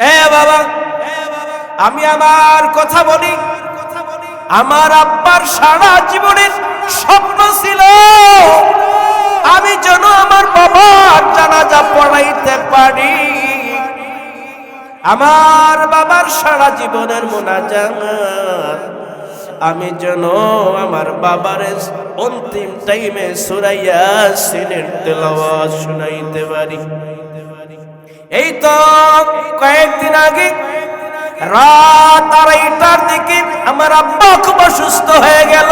বাবা, আমি আমার কথা বলি। আমার আব্বার সারা জীবনের স্বপ্ন ছিল। আমি যেন আমার বাবার জানাজা পড়াইতে পারি। আমার বাবার সারা জীবনের মোনাজাত। আমি যেন আমার বাবার অন্তিম টাইমে সুরাইয়া সিনের তেলাওয়াত শুনাইতে পারি। এই তো কয়েকদিন আগে রাত আড়াইটার দিকে আমার আব্বা খুব অসুস্থ হয়ে গেল।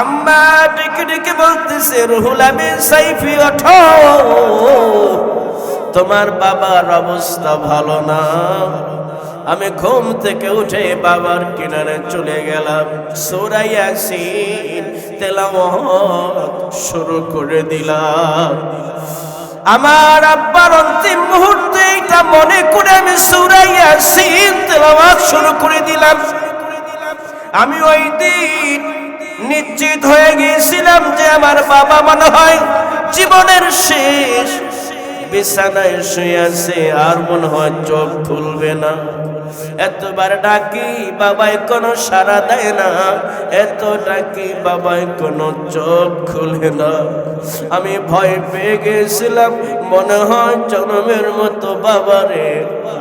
আম্মা ডেকে ডেকে বলতেছে, রুহুল আমিন, সাইফি, ওঠো। তোমার বাবার অবস্থা ভালো না। আমি ঘুম থেকে উঠে বাবার কিনারে চলে গেলাম। সুরাইয়াসিন তেলাওয়াত শুরু করে দিলাম। আমার আব্বার অন্তিম মুহূর্তে এটা মনে করে আমি সুরাইয়া সিন তেলাওয়াত শুরু করে দিলাম। আমি ওই দিন নিশ্চিত হয়ে গিয়েছিলাম যে আমার বাবা মনে হয় জীবনের শেষ বিছানায় শুয়ে আছে, আর মনে হয় চোখ খুলবে না। এতবার ডাকি, বাবাই কোনো সারা দেয় না। এত ডাকি, বাবাই কোনো চোখ খুলে না। আমি ভয় পেয়ে গেছিলাম, মনে হয় জন্মের মতো বাবারে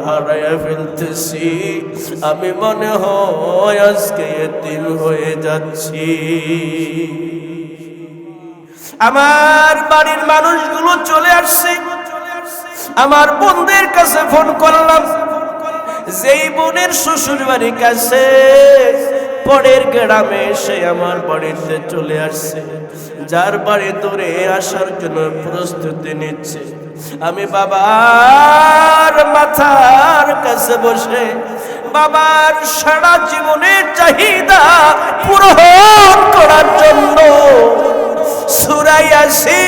হারাইয়া ফেলতেছি। আমি মনে হয় আজকে এতিম হয়ে যাচ্ছি। আমার বাড়ির মানুষগুলো চলে আসছে। আমার বোনদের কাছে ফোন করলাম। যেই বোনের শ্বশুর বাড়ির কাছে, পরের গ্রামে এসে আমার বাড়িতে চলে আসছে। যার বাড়ি দূরে আসার জন্য প্রস্তুতি নিচ্ছে। আমি বাবার মাথার কাছে বসে বাবার সারা জীবনের চাহিদা পূরণ করার জন্য সুরাইয়াছি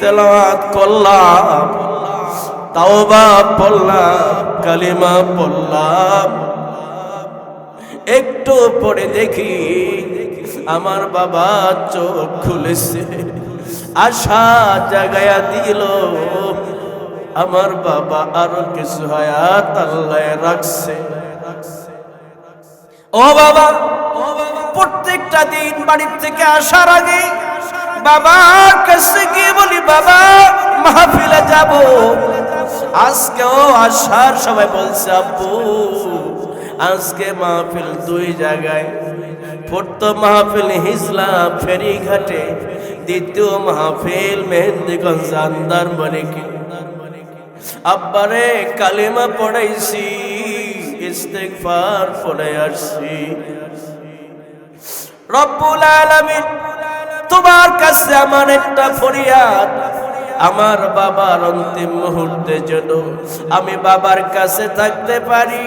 তেলাওয়াত করলাম। তাওবা পড়লাম, কালিমা পড়লাম। একটু পরে দেখি আমার বাবা চোখ খুলেছে, আশা জাগায়া দিল। আমার বাবা আরও কিছু হায়াত আল্লাহ রাখছে। ও বাবা, প্রত্যেকটা দিন বাড়ির থেকে আসার আগে বাবার কাছে গিয়ে বলি, বাবা, মাহফিলে যাব। আজকেও আসার সবাই বলছে, আব্বু, আজকে মাহফিল দুই জায়গায়। প্রথম মাহফিল হিজলা ফেরিঘাটে, দ্বিতীয় মাহফিল মেহেন্দিগঞ্জ আন্দার মনিকে আব্বারে কালিমা পড়াইছি, ইস্তেগফার পড়ে আসছি। রব্বুল আলামিন, তোমার কাছে আমার একটা ফরিয়াদ। আমার বাবার অন্তিম মুহূর্তে যেন আমি বাবার কাছে থাকতে পারি।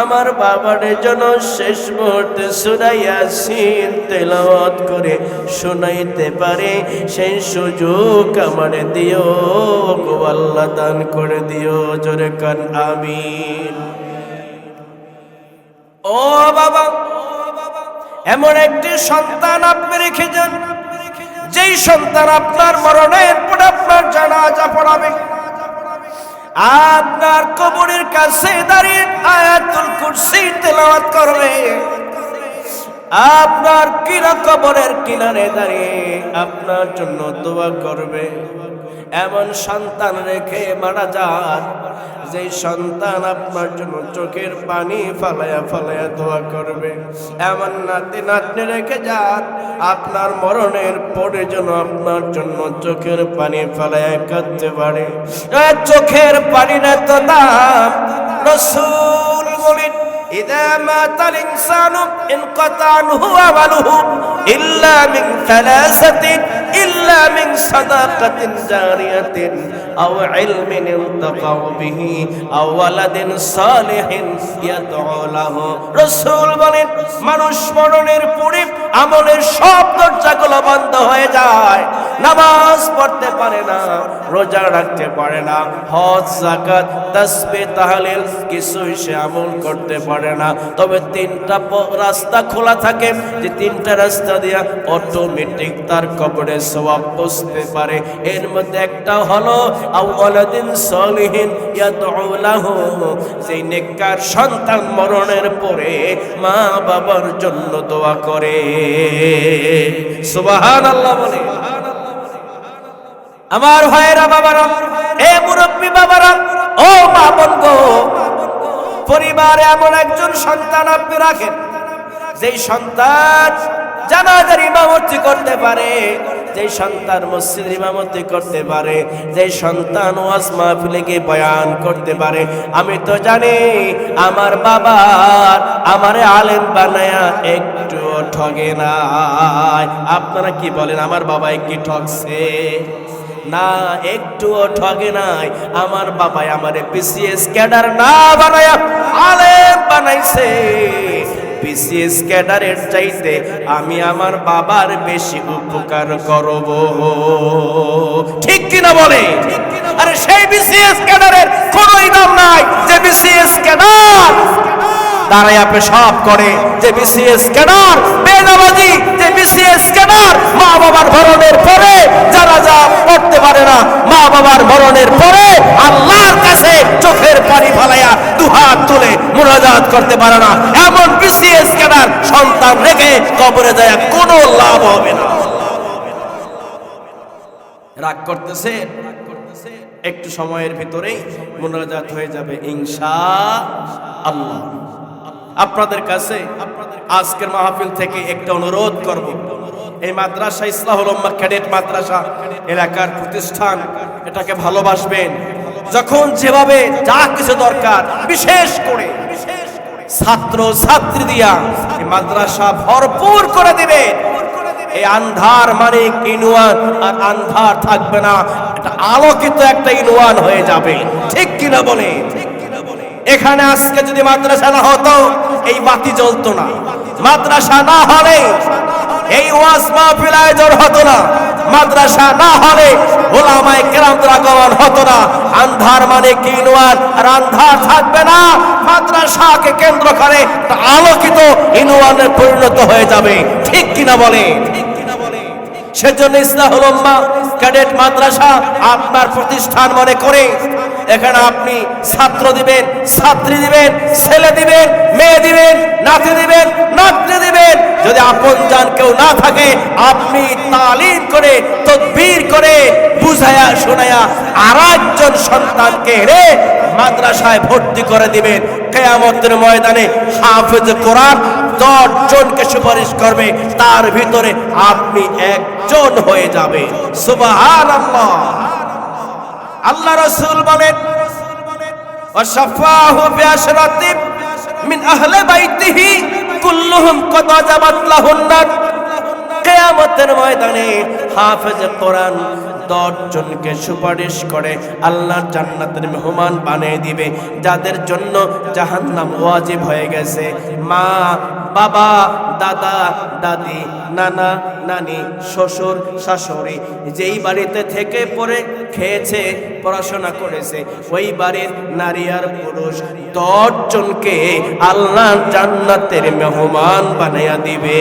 আমার বাবার জন্য শেষ মুহূর্তে শুনাইয়া সিন তেলাওয়াত করে শুনাইতে পারে, সেই সুযোগ আমার দিও গো, আল্লাহ দান করে দিও, জোরে কান, আমিন। ও বাবা, এমন একটি সন্তান আপনি রেখে যান। যেই সন্তান আপনার মরণের পর আপনার জানাজা পড়াবে। আপনার কবরের কাছে দাঁড়িয়ে আয়াতুল কুরসি তেলাওয়াত করবে। আপনার কিনা কবরের কিনারে দাঁড়িয়ে আপনার জন্য দোয়া করবে। এমন সন্তান রেখে মারা যান। যে সন্তান আপনার জন্য চোখের পানি ফালায়া ফালায়া দোয়া করবে। এমন নাতি নাতনি রেখে যান। আপনার মরণের পরে যেন আপনার জন্য চোখের পানি ফালায়া কাঁদতে পারে। চোখের পানির এত দাম। রসুল বলেন إذا مات الإنسان انقطع عنه عمله إلا من ثلاثة إلا صدقة جارية أو علم انتفع به أو ولد صالح يدعو له রসুল বলেন মানুষ মরণের পরে আমলের সব দরজাগুলো বন্ধ হয়ে যায় নামাজ পড়তে পারে না রোজা রাখতে পারে না হজ জাকাত তাসবিহ তাহলিল কিছুই সে আমল করতে পারে না তবে তিনটা প- রাস্তা খোলা থাকে যে তিনটা রাস্তা দিয়া অটোমেটিক তার কবরে সওয়াব বুঝতে পারে। এর মধ্যে একটা হলো আউলাদিন সলিহিন ইয়াদউ লাহু যেই নেককার সন্তান মরণের পরে মা বাবার জন্য দোয়া করে। সুবহানাল্লাহ বলে। আমার ভাইয়েরা বাবারা, এ মুরব্বী বাবারা, ও মা বন্ধু পরিবারে এমন একজন সন্তান আপনি রাখেন, যেই সন্তান জানাজার ইমামতি করতে পারে। যেই সন্তান মসজিদ ইমামতি করতে পারে, যেই সন্তান ওয়াজ মাহফিলে গিয়ে বয়ান করতে পারে, আমি তো জানি আমার বাবার আমারে আলেম বানায়া একটু ঠগে নাই। আপনারা কি বলেন, আমার বাবা কি ঠকছে না, একটুও ঠগে নাই। আমার বাবাই আমারে পিসিএস ক্যাডার না বানায়া আলেম বানাইছে। বিসিএস ক্যাডারের চাইতে আমি আমার বাবার বেশি উপকার করব। ঠিক কিনা বলে? আরে সেই বিসিএস ক্যাডারের কোনো ইনাম নাই। যে বিসিএস ক্যাডার দাঁড়ায় পেশাব করে। যে বিসিএস ক্যাডার বেনামাজি যে বিসিএস ক্যাডার বাবার ভরণের পরে যারা যা পড়তে পারে না মা বাবার ভরণের পরে আল্লাহর কাছে চোখের পানি ফালাইয়া দুহাত তুলে মুনাজাত করতে পারে না। এমন বিসিএস কেনার সন্তান রেখে কবরে যায়, কোনো লাভ হবে না। রাগ করতেছে? একটু সময়ের ভিতরেই মুনাজাত হয়ে যাবে, ইনশা আল্লাহ। আপনাদের কাছে আজকের মাহফিল থেকে একটা অনুরোধ করব। এই মাদ্রাসা ইসলাহুল ক্যাডেট মাদ্রাসা। এলাকার প্রতিষ্ঠান এটাকে ভালোবাসবেন। যখন যেভাবে যা কিছু দরকার, বিশেষ করে ছাত্র, ছাত্রী দিয়া এই মাদ্রাসা ভরপুর করে দিবেন এই আন্ধার মানে ইনওয়ান? আর আন্ধার থাকবে না, এটা আলোকিত একটা ইনওয়ান হয়ে যাবে। ঠিক কিনা বলে? এখানে আজকে যদি মাদ্রাসা না হতো, এই বাতি জ্বলতো না। মাদ্রাসা না হলে এই ওয়াজ মাহফিল আয়োজন হতো না। মাদ্রাসা না হলে ওলামায়ে কেরামদের আগমন হতো না। আন্ধার মানে কি ইনওয়ান আর আন্ধার থাকবে না। মাদ্রাসাকে কেন্দ্র করে আলোকিত ইনওয়ানে পরিণত হয়ে যাবে। ঠিক কিনা বলে? সেজন্য ইসলাহুল উম্মাহ ক্যাডেট মাদ্রাসা আপনার প্রতিষ্ঠান মনে করে, এখানে আপনি ছাত্র দিবেন, ছাত্রী দিবেন, ছেলে দিবেন, মেয়ে দিবেন, নাতি দিবেন, নাতনি দিবেন যদি আপন জান কেউ না থাকে আপনি তালিম করে তদবির করে বুঝায়া শোনায়া আর একজন সন্তানকে রে মাদ্রাসায় ভর্তি করে দিবেন কেয়ামতের ময়দানে হাফেজ কোরআন দশ জনকে সুপারিশ করবে তার ভিতরে আপনি একজন হয়ে যাবে সুবাহান আল্লাহ আল্লাহ রসুল বলেন وشفاه بعشرة من أهل بيته কুল্লুহুম কত জাবাতলাহুন্নার কেয়ামতের ময়দানে হাফেজ কোরআন দশ জনকে সুপারিশ করে আল্লাহ জান্নাতের মেহমান বানিয়ে দিবে, যাদের জন্য জাহান্নাম ওয়াজিব হয়ে গেছে। মা বাবা, দাদা, দাদি, নানা, নানি, শ্বশুর, শাশুড়ি যেই বাড়িতে থেকে পড়ে, খেয়েছে, পড়াশোনা করেছে, ওই বাড়ির নারী আর পুরুষ দশ জনকে আল্লাহ জান্নাতের মেহমান বানাইয়া দিবে।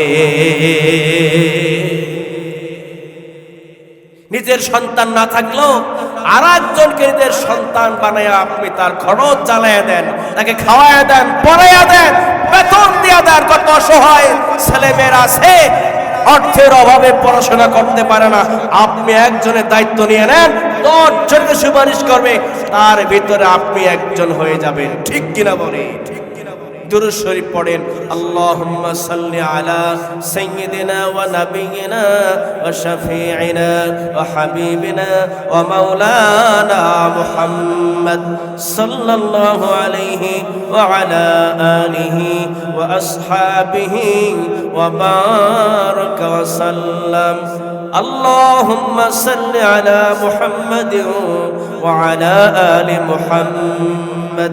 নিজের সন্তান না থাকলেও আর একজনকে নিজের সন্তান বানায় আপনি তার খরচ চালাইয়া দেন, তাকে খাওয়াইয়া দেন পড়াইয়া দেন বেতন দিয়া দেওয়ার কত অসহায় ছেলে মেয়েরা আছে। অর্থের অভাবে পড়াশোনা করতে পারে না। আপনি একজনের দায়িত্ব নিয়ে নেন, দশজনকে সুপারিশ করবে, তার ভিতরে আপনি একজন হয়ে যাবেন। ঠিক কিনা বলে? দুরুদ শরীফ পড়েন আল্লাহুম্মা সাল্লি আলা সাইয়্যিদিনা ওয়া নাবিয়িনা ওয়া শাফিঈনা ওয়া হাবিবিনা ওয়া মাওলানা মুহাম্মদ সাল্লাল্লাহু আলাইহি ওয়া আলা আলিহি ওয়া আসহাবিহি ওয়া বারাকা ওয়া সাল্লাম اللهم صل على محمد وعلى آل محمد